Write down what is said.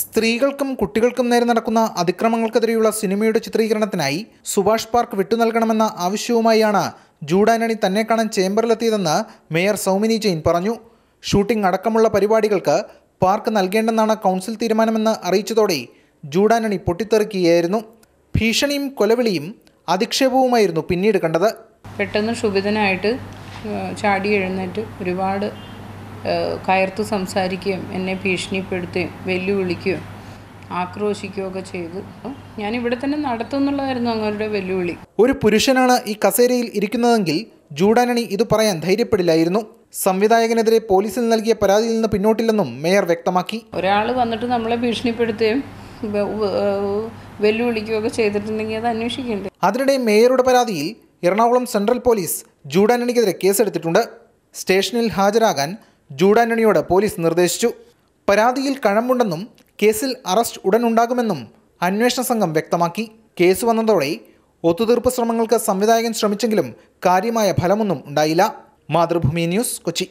സ്ത്രീകൾക്കും കുട്ടികൾക്കും നേരെ നടക്കുന്ന അതിക്രമങ്ങൾക്കെതിരെയുള്ള സിനിമയുടെ ചിത്രീകരണത്തിനായി സുഭാഷ് പാർക്ക് വിട്ടു നൽകണമെന്ന ആവശ്യവുമായാണ് ജൂഡാനണി തന്നെ കാണാൻ ചേംബറിലെത്തിയതെന്ന് മേയർ സൗമിനി ജെയിൻ പറഞ്ഞു. ഷൂട്ടിംഗ് അടക്കമുള്ള പരിപാടികൾക്ക് പാർക്ക് നൽകേണ്ടെന്നാണ് കൗൺസിൽ തീരുമാനമെന്ന് അറിയിച്ചതോടെ ജൂഡാനണി പൊട്ടിത്തെറിക്കുകയായിരുന്നു. ഭീഷണിയും കൊലവിളിയും അധിക്ഷേപവുമായിരുന്നു പിന്നീട് കണ്ടത്. പെട്ടെന്ന് ക്ഷുഭിതനായിട്ട് ചാടി എഴുന്നേറ്റ് ഒരുപാട് കയർത്ത് സംസാരിക്കുകയും എന്നെ ഭീഷണിപ്പെടുത്തുകയും വെല്ലുവിളിക്കുകയും ആക്രോശിക്കുകയൊക്കെ ചെയ്തു. ഞാൻ ഇവിടെ തന്നെ നടത്തുന്നുള്ളതായിരുന്നു അങ്ങവരുടെ വെല്ലുവിളി. ഒരു പുരുഷനാണ് ഈ കസേരയിൽ ഇരിക്കുന്നതെങ്കിൽ ജൂഡാനണി ഇത് പറയാൻ ധൈര്യപ്പെടില്ലായിരുന്നു. സംവിധായകനെതിരെ പോലീസിൽ നൽകിയ പരാതിയിൽ നിന്ന് പിന്നോട്ടില്ലെന്നും മേയർ വ്യക്തമാക്കി. ഒരാൾ വന്നിട്ട് നമ്മളെ ഭീഷണിപ്പെടുത്തുകയും വെല്ലുവിളിക്കുകയൊക്കെ ചെയ്തിട്ടുണ്ടെങ്കിൽ അത് അന്വേഷിക്കേണ്ടത് അതിനിടെ മേയറുടെ പരാതിയിൽ എറണാകുളം സെൻട്രൽ പോലീസ് ജൂഡാനണിക്കെതിരെ കേസെടുത്തിട്ടുണ്ട്. സ്റ്റേഷനിൽ ഹാജരാകാൻ ജൂഡാനണിയോട് പോലീസ് നിർദ്ദേശിച്ചു. പരാതിയിൽ കഴമ്പുണ്ടെന്നും കേസിൽ അറസ്റ്റ് ഉടൻ ഉണ്ടാകുമെന്നും അന്വേഷണ സംഘം വ്യക്തമാക്കി. കേസ് വന്നതോടെ ഒത്തുതീർപ്പ് ശ്രമങ്ങൾക്ക് സംവിധായകൻ ശ്രമിച്ചെങ്കിലും കാര്യമായ ഫലമൊന്നും ഉണ്ടായില്ല. മാതൃഭൂമി ന്യൂസ് കൊച്ചി.